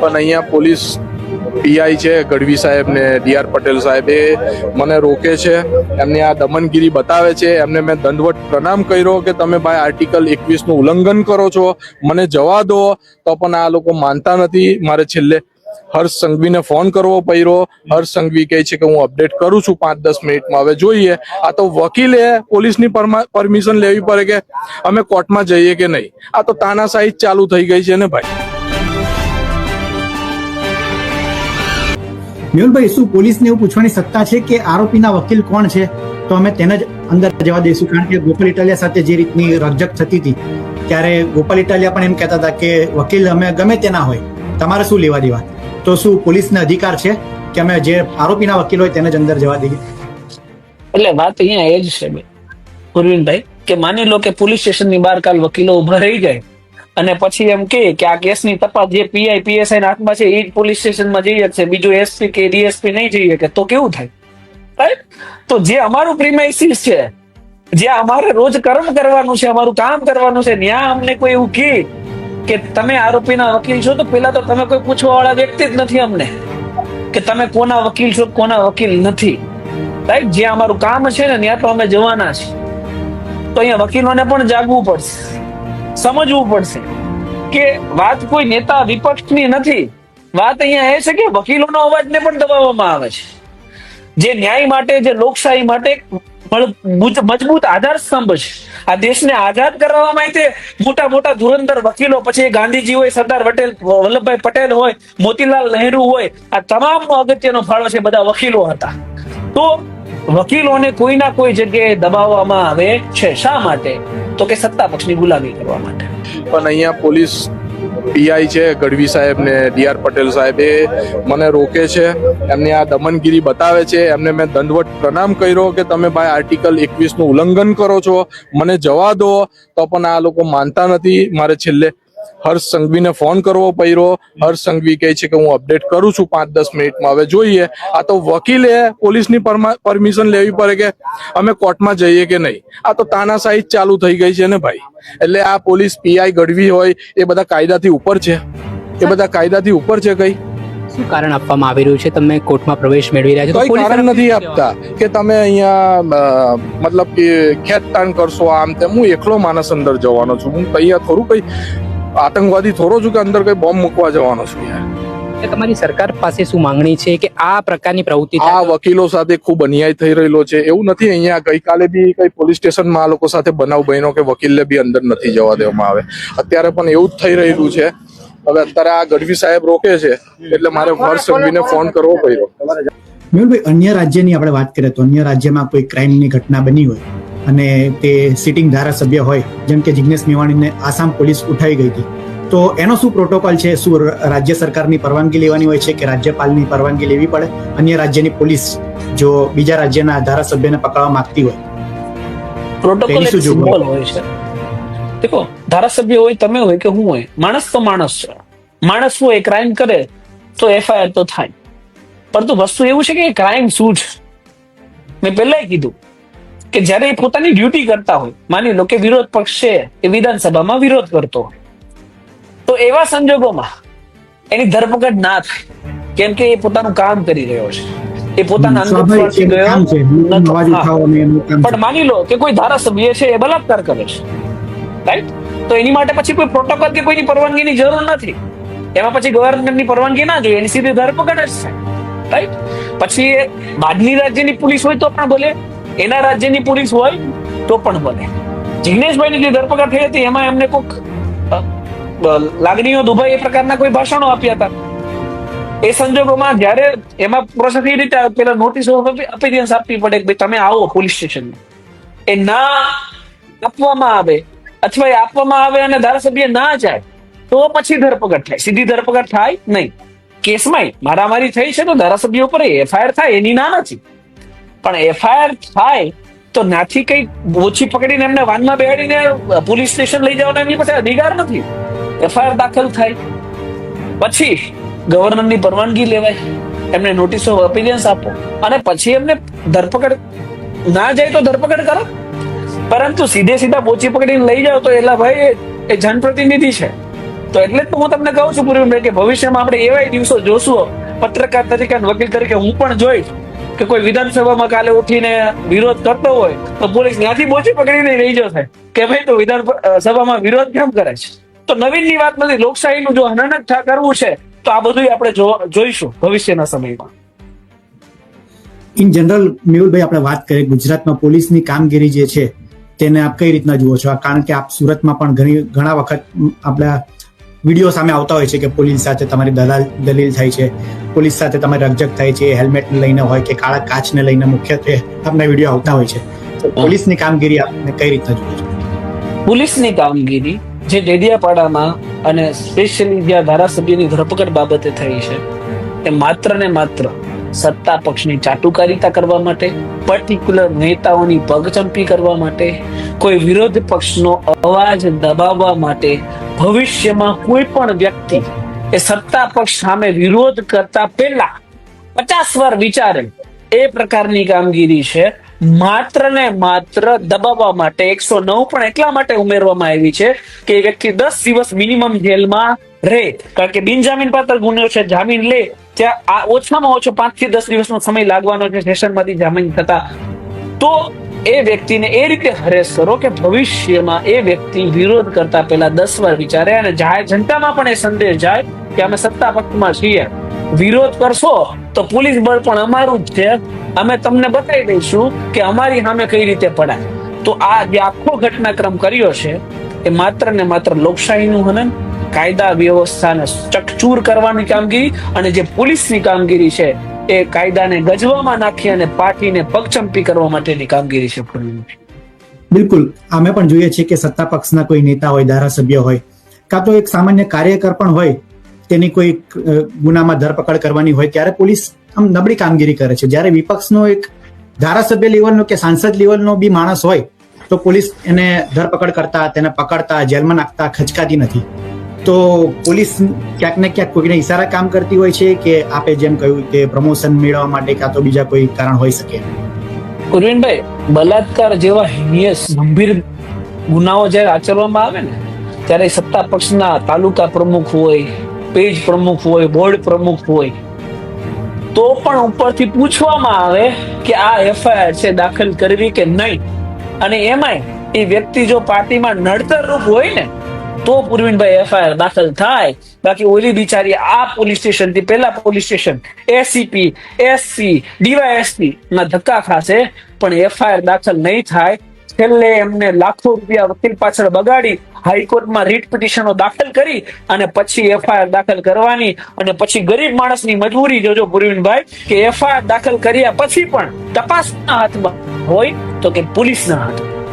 પણ અહીંયા police PI છે, ગઢવી સાહેબ ને ડીઆર પટેલ સાહેબ, એ મને રોકે છે. એમને આ દમનગીરી બતાવે છે. એમને મેં દંડવટ પ્રણામ કર્યો કે તમે ભાઈ આર્ટિકલ એકવીસનું ઉલ્લંઘન કરો છો. મને જવા દો. તો પણ આ લોકો માનતા નથી. મારે છેલ્લે હર્ષ સંઘવીને ફોન કરવો પડ્યો. હર્ષ સંઘવી કહે છે કે હું અપડેટ કરું છું પાંચ દસ મિનિટમાં. હવે જોઈએ. આ તો વકીલે પોલીસની પરમિશન લેવી પડે કે અમે કોર્ટમાં જઈએ કે નહીં? આ તો તાનાશાહી ચાલુ થઈ ગઈ છે ને ભાઈ? મેહુલભાઈ, શું પોલીસને એવું પૂછવાની સત્તા છે કે આરોપીના વકીલ કોણ છે? તો અમે તેને જ અંદર જવા દઈશું, કારણ કે ગોપાલ ઇટાલિયા સાથે જે રીતની રકજક થતી હતી, ત્યારે ગોપાલ ઇટાલિયા પણ એમ કહેતા હતા કે વકીલ અમે ગમે તેના હોય, તમારે શું લેવા દેવા તો શું પોલીસને અધિકાર છે કે અમે જે આરોપીના વકીલ હોય તેને જ અંદર જવા દઈએ? એટલે વાત અહીંયા એ જ છે ગુરવિંદભાઈ કે માની લો કે પોલીસ સ્ટેશનની બહાર કાલ વકીલો ઊભા રહી જાય અને પછી એમ કે કે આ કેસની તપાસ જે પીઆઈ પીએસઆઈ હાથમાં છે, એ પોલીસ સ્ટેશનમાં જઈ શકશે બીજું એસપી કે ડીએસપી નહીં જઈએ કે તો કેવું થાય? તો જે અમારું પ્રિમાઇસીસ છે, જે અમારે રોજ કર્મ કરવાનું છે, અમારું કામ કરવાનું છે ત્યાં અમને કોઈ એવું કહે કે તમે આરોપીના વકીલ છો, તો પેલા તો તમે કોઈ પૂછવા વાળા વ્યક્તિ જ નથી અમને. કે તમે કોના વકીલ છો, કોના વકીલ નથી. રાઈટ જે અમારું કામ છે ને ત્યાં તો અમે જવાના છીએ તો અહીંયા વકીલોને પણ જાગવું પડશે. સમજવું પડશે કે વાત કોઈ નેતા વિપક્ષની નથી. વાત અહીંયા એ છે કે વકીલોનો અવાજને પણ દબાવવામાં આવે છે. જે ન્યાય માટે, જે લોકશાહી માટે મજબૂત આધાર સ્તંભ છે. આ દેશને આઝાદ કરવા માટે મોટા મોટા ધુરંધર વકીલો, પછી ગાંધીજી હોય, સરદાર પટેલ વલ્લભભાઈ પટેલ હોય, મોતીલાલ નહેરુ હોય, આ તમામનો અગત્યનો ફાળો છે બધા વકીલો હતા. તો વકીલોને કોઈ ના કોઈ જગ્યાએ દબાવવામાં આવે છે શા માટે? તો કે સત્તા પક્ષની ગુલામી કરવા માટે. પણ અહીંયા પોલીસ પીઆઈ છે, ગઢવી સાહેબ ને ડીઆર પટેલ સાહેબ, એ મને રોકે છે. એમને આ દમનગીરી બતાવે છે. એમને મેં દંડવટ પ્રણામ કર્યો કે તમે ભાઈ આર્ટિકલ એકવીસનું ઉલ્લંઘન કરો છો. મને જવા દો. તો પણ આ લોકો માનતા નથી. મારે છેલ્લે હર્ષ સંઘવીને ફોન કરવો પડ્યો. હર્ષ સંઘવી કહે છે કે હું અપડેટ કરું છું પાંચ દસ મિનિટમાં. હવે જોઈએ. આ તો વકીલે પોલીસની પરમિશન લેવી પડે કે અમે કોર્ટમાં જઈએ કે નહીં? આ તો તાનાશાહી ચાલુ થઈ ગઈ છે ને ભાઈ? એટલે આ પોલીસ પીઆઈ ગઢવી હોય એ બધા કાયદાથી ઉપર છે. એ બધા કાયદાથી ઉપર છે કઈ? શું કારણ આપવામાં આવી રહ્યું છે? તમે કોર્ટમાં પ્રવેશ મેળવી રહ્યા છો? કોઈ કારણ નથી આપતા કે તમે અહીંયા મતલબ કે ખેંચતાણ કરશો આમ તેમ? હું એકલો માણસ અંદર જવાનો છું. હું અહીંયા થોડું કઈ આતંકવાદી થોડો છું કે અંદર કઈ બોમ્બ મૂકવા જવાનો છું યાર. તમારી સરકાર પાસે શું માંગણી છે કે આ પ્રકારની પ્રવૃત્તિ આ વકીલો સાથે ખૂબ અન્યાય થઈ રહેલો છે. એવું નથી અહીંયા ગઈકાલે બી કઈ પોલીસ સ્ટેશનમાં આ લોકો સાથે બનાવ બન્યો કે વકીલને બી અંદર નથી જવા દેવામાં આવે. અત્યારે પણ એવું જ થઈ રહેલું છે. હવે અત્યારે આ ગઢવી સાહેબ રોકે છે એટલે મારે વર્ષ સંઘવીને ફોન કરવો પડ્યો. મેહુલભાઈ અન્ય રાજ્યની આપણે વાત કરીએ તો અન્ય રાજ્યમાં કોઈ ક્રાઇમની ઘટના બની હોય? અને તે સિટિંગ ધારાસભ્ય હોય જેમ કે જિજ્ઞેશ મેવાણીને આસામ પોલીસ ઉઠાવી ગઈ હતી. તો એનો શું પ્રોટોકોલ છે? શું રાજ્ય સરકારની પરવાનગી લેવાની હોય છે કે રાજ્યપાલની પરવાનગી લેવી પડે? અન્ય રાજ્યની પોલીસ જો બીજા રાજ્યના ધારાસભ્યને પકડવા માંગતી હોય. પ્રોટોકોલ? સિમ્બોલ હોય છે. દેખો ધારાસભ્ય હોય તમે હોય કે હું હોય માણસ તો માણસ છે. માણસ હોય ક્રાઇમ કરે તો એફઆઈઆર તો થાય. પરંતુ વસ્તુ એવું છે કે ક્રાઇમ શું છે? મેં પહેલા કીધું કે જ્યારે એ પોતાની ડ્યુટી કરતા હોય માની લો કે વિરોધ પક્ષ છે એ વિધાનસભામાં વિરોધ કરતો હોય તો એવા સંજોગોમાં એની ધરપકડ ના થાય. કેમ કે એ પોતાનું કામ કરી રહ્યો છે. એ પોતાના ગયો. પણ માની લો કે કોઈ ધારાસભ્ય છે એ બલાત્કાર કરે છે. રાઈટ તો એની માટે પછી કોઈ પ્રોટોકોલ કે કોઈની પરવાનગીની જરૂર નથી. એમાં પછી ગવર્નમેન્ટની પરવાનગી ના જોઈએ એની સીધી ધરપકડ જ છે. રાઈટ પછી બહારની રાજ્યની પોલીસ હોય તો પણ ભલે. એના રાજ્યની પોલીસ હોય તો પણ બને. જિગ્નેશભાઈની જે ધરપકડ થઈ હતી, એમાં એમને કોઈક લાગણીઓ દુભાઈ એ પ્રકારના કોઈ ભાષણો આપ્યા હતા. એ સંજોગોમાં જ્યારે એમાં પ્રોસેસ એ રીતે પેલા નોટિસ અપીરિયન્સ આપવી પડે કે તમે આવો પોલીસ સ્ટેશન એ ના આપવામાં આવે અથવા એ આપવામાં આવે અને ધારાસભ્ય ના જાય, તો પછી ધરપકડ થાય. સીધી ધરપકડ થાય નહીં. કેસમાં મારામારી થઈ છે તો ધારાસભ્ય ઉપર એફઆઈઆર થાય, એની ના નથી. પણ એફઆઈઆર થાય તો નાથી કઈ ઓછી પકડીને એમને વાનમાં બેહાડીને પોલીસ સ્ટેશન લઈ જવાનો એમની પાસે અધિકાર નથી. એફઆઈઆર દાખલ થાય. પછી ગવર્નરની પરવાનગી લેવાય. એમને નોટિસ ઓફ અપિરિયન્સ આપો. અને પછી એમને ધરપકડ. ના જાય તો ધરપકડ કરો. પરંતુ સીધે સીધા પોચી પકડીને લઈ જાઓ તો એલા ભાઈ, એ- એ જનપ્રતિનિધિ છે. તો એટલે જ હું તમને કહું છું પૂર્વ કે ભવિષ્યમાં આપણે એવા દિવસો જોશું. પત્રકાર તરીકે વકીલ તરીકે હું પણ જોઈશ. કે કોઈ વિધાનસભામાં કાલે ઉઠીને વિરોધ કરતો હોય, તો પોલીસ ત્યાંથી બોચી પકડીને લઈ જશે કે ભાઈ તો વિધાન સભામાં વિરોધ કેમ કરે છે? તો નવીનની વાત નથી લોકશાહીનું જો હનન જ કરવું છે, તો આ બધું આપણે જોઈશું ભવિષ્યના સમયમાં. ઇન જનરલ મેહુલભાઈ, આપણે વાત કરીએ ગુજરાતમાં પોલીસની કામગીરી જે છે, તેને આપ કઈ રીતના જુઓ છો? કારણ કે આપ સુરતમાં પણ ઘણી, ઘણા વખત આપણા વીડિયો સામે આવતા હોય છે કે પોલીસ સાથે તમારી દલાલ, દલીલ થાય છે. પોલીસ સાથે તમારી રકઝક થાય છે હેલ્મેટ લઈને હોય કે કાળા કાચને લઈને મુખ્યત્વે આપના વીડિયો આવતા હોય છે. તો પોલીસની કામગીરી આપને કઈ રીતના જુઓ છો? પોલીસની કામગીરી જે ડેડિયાપાડામાં અને સ્પેશિયલી જ્યાં ધારાસભ્યની ધરપકડ બાબતે થઈ છે એ માત્ર ને માત્ર સત્તા પક્ષની ચાટુકારિતા કરવા માટે પર્ટિક્યુલર નેતાઓની પગચંપી કરવા માટે કોઈ વિરોધ પક્ષનો અવાજ દબાવવા માટે ભવિષ્યમાં કોઈ પણ વ્યક્તિ એ સત્તા પક્ષ સામે વિરોધ કરતા પહેલા પચાસ વાર વિચારે. એ પ્રકારની કામગીરી છે. માત્ર ને માત્ર દબાવવા માટે એકસો નવ પણ એટલા માટે ઉમેરવામાં આવી છે કે વ્યક્તિ દસ દિવસ મિનિમમ જેલમાં રહે. કારણ કે બિનજામીન પાત્ર ગુનો છે, જામીન લે. ત્યાં ઓછામાં ઓછો પાંચથી દસ દિવસનો સમય લાગવાનો છે સેશનમાંથી જામીન થતા. તો એ વ્યક્તિને એ રીતે હરેસ કરો કે ભવિષ્યમાં એ વ્યક્તિ વિરોધ કરતા પહેલા દસ વાર વિચારે અને જાહેર જનતામાં પણ એ સંદેશ જાય કે અમે સત્તા પક્ષમાં છીએ. વિરોધ કરશો તો પોલીસ બળ પણ અમારું જ છે. અમે તમને બતાવી દઈશું કે અમારી સામે કઈ રીતે પડાય. તો આ જે આખો ઘટનાક્રમ કર્યો છે, એ માત્ર ને માત્ર લોકશાહીનું હનન કાયદા વ્યવસ્થાને ચકચૂર કરવાની કામગીરી અને જે પોલીસની કામગીરી છે એ કાયદાને ગજવામાં નાખી અને પાર્ટીને પગચંપી કરવા માટેની કામગીરી છે બિલકુલ. અમે પણ જોઈએ છીએ કે સત્તા પક્ષના કોઈ નેતા હોય, ધારાસભ્ય હોય, કાં તો એક સામાન્ય કાર્યકર પણ હોય, તેની કોઈ ગુનામાં ધરપકડ કરવાની હોય, ત્યારે પોલીસ આમ નબળી કામગીરી કરે છે. જ્યારે વિપક્ષનો એક ધારાસભ્ય લેવલનો કે સાંસદ લેવલનો બી માણસ હોય, તો પોલીસ એને ધરપકડ કરતા, તેને પકડતા, જેલમાં નાખતા, ખચકાતી નથી. તો પોલીસ ક્યાંક ને ક્યાંક કોઈને ઈશારા કામ કરતી હોય છે કે આપે જેમ કહ્યું કે પ્રમોશન મેળવવા માટે કાં તો બીજા કોઈ કારણ હોઈ શકે? પૂર્વીનભાઈ બલાત્કાર જેવા હિનિયસ, ગંભીર ગુનાઓ જ્યારે આચરવામાં આવે ને, ત્યારે સત્તા પક્ષના તાલુકા પ્રમુખ હોય, પેજ પ્રમુખ હોય, બોર્ડ પ્રમુખ હોય, તો પણ ઉપરથી પૂછવામાં આવે કે આ એફઆઈઆર છે દાખલ કરવી કે નહીં. અને એમાંય એ વ્યક્તિ જો પાર્ટીમાં નડતર રૂપ હોય ને તો પૂર્વીનભાઈ એફઆઈઆર દાખલ થાય. બાકી ઓલી બિચારી આ પોલીસ સ્ટેશનથી પેલા police station ACP SC DYSP ના ધક્કા ખાશે, પણ એફઆઈઆર દાખલ નહીં થાય. છેલ્લે એમને લાખો રૂપિયા વકીલ પાછળ બગાડી, હાઈકોર્ટમાં રીટ પિટિશનો દાખલ કરી અને પછી એફઆઈઆર દાખલ કરવાની અને પછી ગરીબ માણસની મજબૂરી જોજો પુરવીનભાઈ કે એફઆઈઆર દાખલ કર્યા પછી પણ તપાસના હાથમાં હોય તો કે પોલીસના હાથમાં.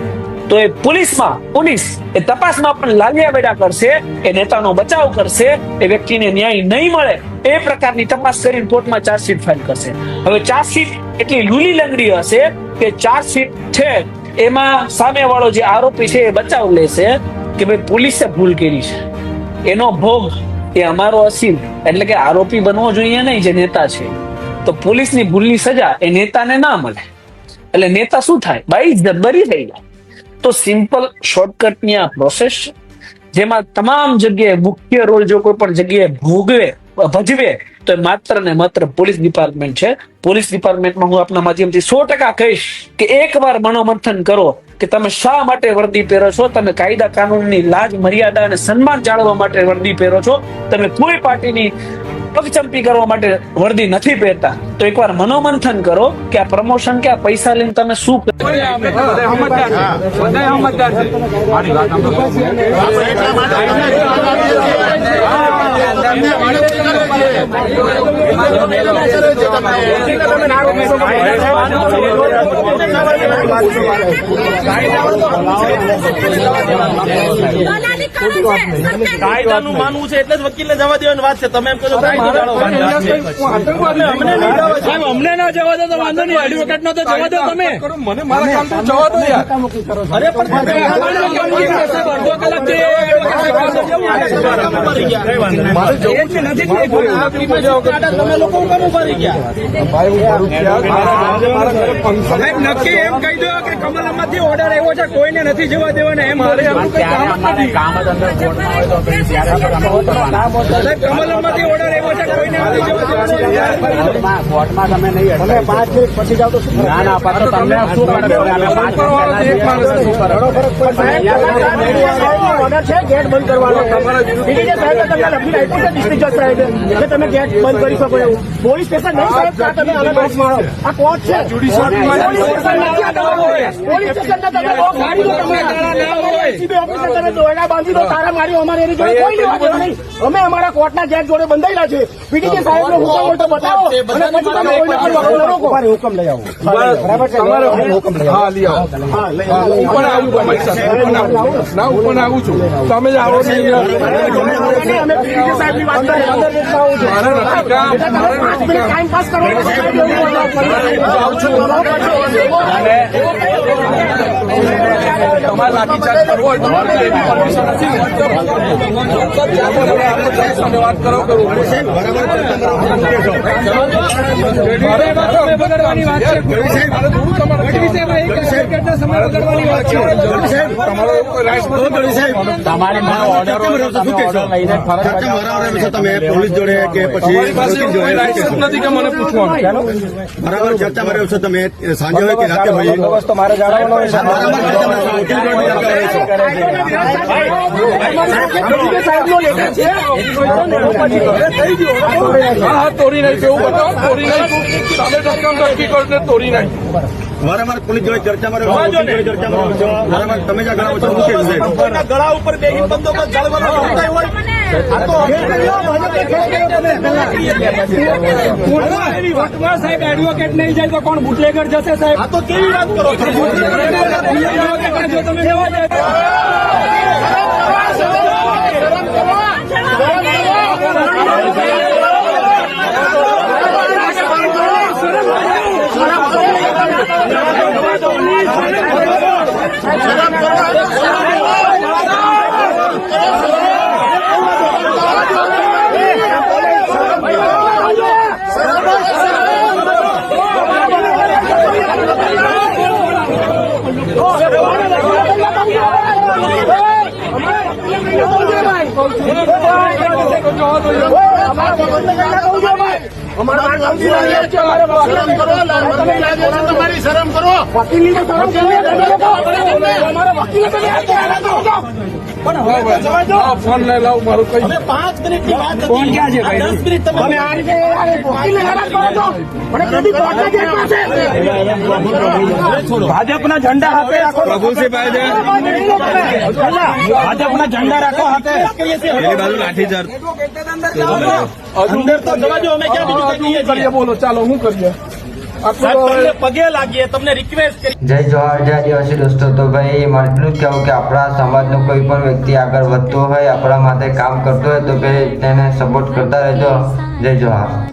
તો એ પોલીસમાં, પોલીસ એ તપાસમાં પણ લાલિયા બેડા કરશે, એ નેતાનો બચાવ કરશે, એ વ્યક્તિને ન્યાય નહીં મળે, એ પ્રકારની તપાસ કરીને કોર્ટમાં ચાર્જશીટ ફાઇલ કરશે. હવે ચાર્જશીટ એટલી લૂલી લંગડી હશે કે ચાર્જશીટ છે, એમાં સામેવાળો જે આરોપી છે એ બચાવ લેશે કે ભાઈ પોલીસે ભૂલ કરી છે. એનો ભોગ એ અમારો અસીલ, એટલે કે આરોપી બનવો જોઈએ નહીં જે નેતા છે. તો પોલીસની ભૂલની સજા એ નેતાને ના મળે. એટલે નેતા શું થાય? બાઈ જબ્બરી થઈ જાય. તો સિમ્પલ શોર્ટકટની આ પ્રોસેસ જેમાં તમામ જગ્યાએ મુખ્ય રોલ જો કોઈ પણ જગ્યાએ ભોગવે, ભજવે, તો માત્ર ને માત્ર પોલીસ ડિપાર્ટમેન્ટ છે. પોલીસ ડિપાર્ટમેન્ટમાં હું આપના માધ્યમથી સો ટકા કહીશ કે એકવાર મનોમંથન કરો કે તમે શા માટે વર્દી પહેરો છો, તમે કાયદા કાનૂનની લાજ, મર્યાદા અને સન્માન જાળવવા માટે વર્દી પહેરો છો, તમે કોઈ પાર્ટીની પગચંપી કરવા માટે વર્દી નથી પહેરતા. તો એકવાર મનોમંથન કરો કે આ પ્રમોશન કે આ પૈસા લઈને તમે શું કરો? કાયદાનું માનવું છે એટલે જ વકીલને જવા દેવાની વાત છે. તમે એમ કહો. સાહેબ, અમને ના જવા દો તો વાંધો નહીં. એડવોકેટ નો તો જવા દો તમે. મને મારા કામ તો જવા દો યાર. અરે પણ નથી કેમ નક્કી એમ કહી દો કે કમલમમાંથી ઓર્ડર આવ્યો છે. કોઈને નથી જવા દેવાના. એમ મારે એમનું કંઈ કામ જ નથી કમલમમાંથી ઓર્ડર આવ્યો છે કોઈને નથી. જવા દેવાનો. તમે પાંચ મિનિટ પછી જાઓ તો શું ના ના પાછો તમને શું ઓર્ડર છે ગેટ બંધ કરવાનો. ડીડીજે સાહેબે તમને લખીને આપ્યું છે ડિસ્ટ્રિક્ટ જજ સાહેબે કે તમે ગેટ બંધ કરી શકો એવું. પોલીસ સ્ટેશન નહીં સાહેબ આ તમે અલગ બોક્સ મારો આ કોર્ટ છે. પોલીસ સ્ટેશન નથી આ પોલીસ સ્ટેશનના તમે બોક્સ મારી દો તમે એસીબી ઓફિસર તમે દોરડા બાંધી દો. તારા મારી અમારે એની જોડે કોઈ લેવા દેવા નહીં. અમે અમારા કોર્ટના ગેટ જોડે બંધાયેલા છે. પીડીજે સાહેબનો હુકમ હોય તો બતાવો. અને પછી તમે કોઈ નકલ વગર રોકો હુકમ લઈ આવો. બરાબર છે? હુકમ લઈ હા લઈ આવો. હા લઈ હા, હું આવું તમારી સાથે. આવું. ના ઉપર આવું છું. તમે જ આવો નહીં. અમે પીડીજે સાહેબની વાત કરી અંદર આવું છું. મારે નથી કામ. મારે પાંચ નથી મિનિટ કામ. ટાઈમ પાસ કરવાનો. તમારે લાઠીચાર્જ કરવો હોય તમારે એવી પરમિશન નથી. વાત કરો બગાડવાની વાત છે તમારો તમે પોલીસ જોડે કે પછી તમારી નથી કે મને પૂછવાનું? બરાબર ચર્ચા કર્યો છો તમે સાંજે હોય કે રાતે હોય? બંદોબસ્ત મારે હા હા તોડી નાખ્યું એવું બતાવો તોડી નાખ્યું તમે ધક્કા ધક્કી કરીને તોડી નાખ્યું વારંવાર પોલીસ જોડે ચર્ચા માર્યો છો વકીલ જોડે ચર્ચા માર્યો તમે જ્યાં છે કોઈના ગળા ઉપર બેગીન બંદોબસ્ત જાળવવાનો હોય. આ તો એવી સાહેબ એડવોકેટ નહીં જાય તો કોણ? બુટલેગર જશે સાહેબ? આ તો કેવી વાત કરો છો? જો તમે લેવા જાય Shut શરમ કરો વકીલની તો શરમ અમારા વકીલે ફોન લઈ લાવ મારું કઈ પાંચ મિનિટની વાત ફોન ક્યાં છે ભાઈ? દસ મિનિટ તમે આ રીતે કરો ભાજપના ઝંડા હાથે રાખો પ્રભુસિંહ ભાજપના ઝંડા રાખો હાથે અંદર તો જવા દો અમે ક્યાં બીજું કંઈ કહીએ છીએ? કરીએ? બોલો ચાલો હું કરીએ? સાહેબ, આટલું તમને પગે લાગીએ તમને રિક્વેસ્ટ કરી જય જવાહર જય આદિવાસી દોસ્તો. તો ભાઈ મારે એટલું જ કહેવું કે આપણા સમાજનો કોઈ પણ વ્યક્તિ આગળ વધતો હોય આપણા માટે કામ કરતો હોય તો ભાઈ તેને સપોર્ટ કરતા રહેજો. જય જવાહર.